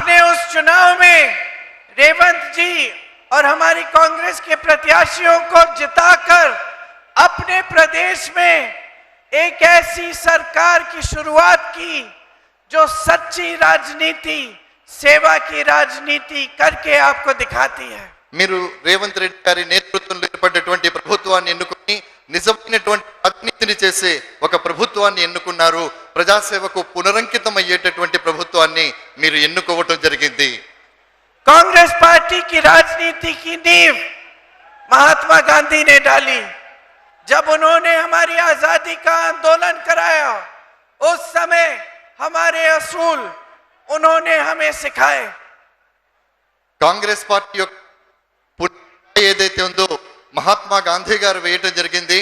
आपने उस चुनाव में रेवंत जी और हमारी कांग्रेस के प्रत्याशियों को जिताकर अपने प्रदेश में एक ऐसी सरकार की शुरुआत की जो सच्ची राजनीति సేవా की राजनीति करके आपको दिखाती है మీరు రేవంత్ రెడ్డి గారి నేతృత్వంలో ఏర్పడినటువంటి ప్రభుత్వాన్ని ఎన్నుకుని నిజమైనటువంటి అవినీతిని చేసే ఒక ప్రభుత్వాన్ని ఎన్నుకున్నారు ప్రజాసేవకు పునరంకితం అయ్యేటటువంటి ప్రభుత్వాన్ని మీరు ఎన్నుకోవటం జరిగింది कांग्रेस पार्टी की राजनीति की नींव महात्मा गांधी ने डाली जब उन्होंने हमारी आजादी का आंदोलन कराया उस समय हमारे असूल उन्होंने हमें सिखाए కాంగ్రెస్ పార్టీ యొక్క పునాది ఏదైతే ఉందో మహాత్మా గాంధీ గారు వేయటం జరిగింది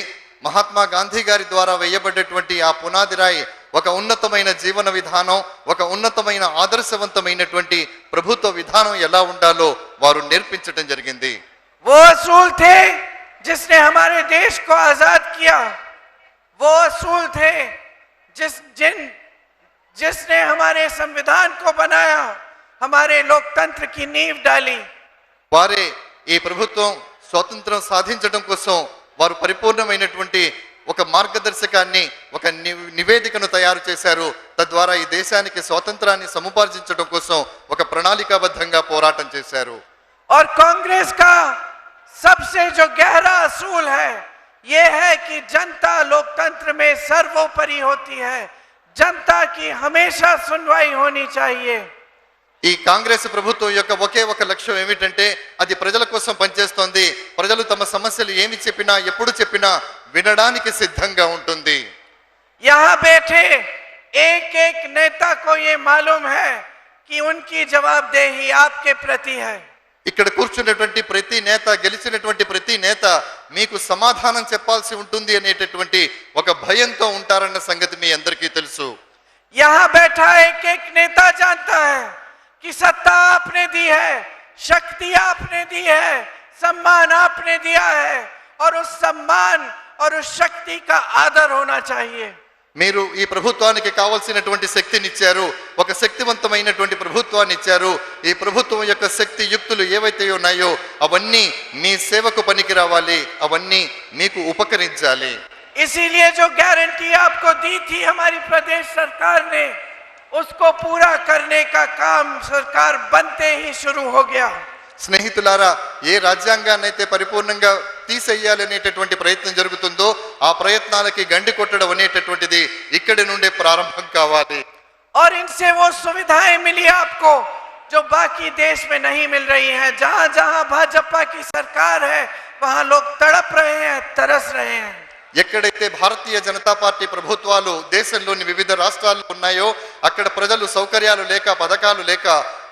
మహాత్మా గాంధీ గారి ద్వారా వేయబడ్డటువంటి ఆ పునాది రాయి ఒక ఉన్నతమైన జీవన విధానం ఒక ఉన్నతమైన ఆదర్శవంతమైనటువంటి ప్రభుత్వ విధానం ఎలా ఉండాలో వారు నేర్పించడం జరిగింది वो असूल थे जिसने हमारे వారే ఈ ప్రభుత్వం స్వాతంత్రం సాధించడం కోసం వారు పరిపూర్ణమైనటువంటి ఒక మార్గదర్శకాన్ని ఒక నివేదికను తయారు చేశారు తద్వారా ఈ దేశానికి స్వాతంత్రాన్ని సముపార్జించడం కోసం ఒక ప్రణాళికాబద్ధంగా పోరాటం చేశారు ఆర్ కాంగ్రెస్ का सबसे जो गहरा असूल है यह है कि जनता लोकतंत्र में ఈ కాంగ్రెస్ ప్రభుత్వం యొక్క ఒకే ఒక లక్ష్యం ఏమిటంటే అది ప్రజల కోసం పనిచేస్తోంది ప్రజలు తమ సమస్యలు ఏమి చెప్పినా ఎప్పుడు చెప్పినా విడడానికి సిద్ధంగా ఉంటుంది यहां बैठे एक एक नेता को यह मालूम है कि उनकी जवाबदेही आपके प्रति है इकडे కూర్చున్నటువంటి ప్రతి నేత గలిసినటువంటి ప్రతి నేత మీకు సమాధానం చెప్పాల్సి ఉంటుంది అనేటటువంటి ఒక భయం తో ఉంటారన్న సంగతి మీ అందరికీ తెలుసు यहां बैठा एक एक नेता जानता है कि सत्ता आपने दी है शक्तियां आपने दी है सम्मान आपने दिया है और उस सम्मान और उस शक्ति का आदर होना चाहिए मेरे ये प्रभुत्वానికి కావాల్సినటువంటి శక్తిని ఇచ్చారు ఒక శక్తివంతమైనటువంటి ప్రభుత్వాన్ని ఇచ్చారు ఈ ప్రభుత్వం యొక్క శక్తి యుక్తులు ఏవితెయో నాయో అవన్నీ మీ सेवक పనికి రావాలి అవన్నీ మీకు ఉపకరించాలి इसीलिए जो गारंटी आपको दी थी हमारी प्रदेश सरकार ने उसको पूरा करने का काम सरकार बनते ही शुरू हो गया స్నేహితులారా ఏ రాజ్యాంగాన్నైతే పరిపూర్ణంగా తీసేయాలనేటటువంటి ప్రయత్నం జరుగుతుందో ఆ ప్రయత్నాలకి గండి కొట్టడం అనేటటువంటిది ఇక్కడి నుండే ప్రారంభం కావాలి और इनसे वो सुविधाएं मिली आपको जो बाकी देश में नहीं मिल रही हैं जहां जहां भाजपा की सरकार है वहां लोग तड़प रहे हैं तरस रहे हैं ఎక్కడైతే భారతీయ జనతా పార్టీ ప్రభుత్వాలు దేశంలోని వివిధ రాష్ట్రాల్లో ఉన్నాయో అక్కడ ప్రజలు సౌకర్యాలు లేక పథకాలు లేక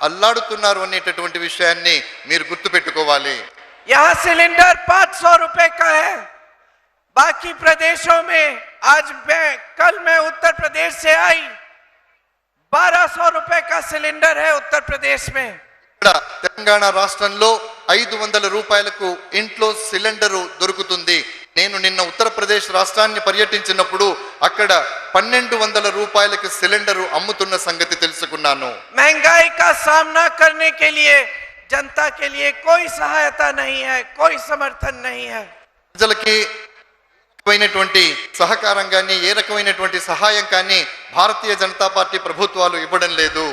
అల్లాడుతున్నారు అనేటటువంటి విషయాన్ని మీరు గుర్తుపెట్టుకోవాలి పెట్టుకోవాలి सिलेंडर 500 रुपए का है బాకీ प्रदेशों में ఆజ్ మే కల్ మే ఉత్తర్ ప్రదేశ్ సే आई 1200 रुपए కా సిలిండర్ है उत्तर ప్రదేశ్ మే తెలంగాణ రాష్ట్రంలో ఐదు వందల రూపాయలకు ఇంట్లో సిలిండరు దొరుకుతుంది ఆంధ్రప్రదేశ్ రాష్ట్రాన్ని పర్యటించినప్పుడు అక్కడ పన్నెండు వందల రూపాయలకి సిలిండర్ అమ్ముతున్న సంగతి తెలుసుకున్నాను మహంగాయి కా సామనా కర్నే కే లియే జనతా కే లియే కోయి సహాయత నహీ హై కోయి సమర్థన్ నహీ హై ప్రజలకి రకమైనటువంటి సహకారం కానీ ఏ రకమైనటువంటి సహాయం కానీ భారతీయ జనతా పార్టీ ప్రభుత్వాలు ఇవ్వడం లేదు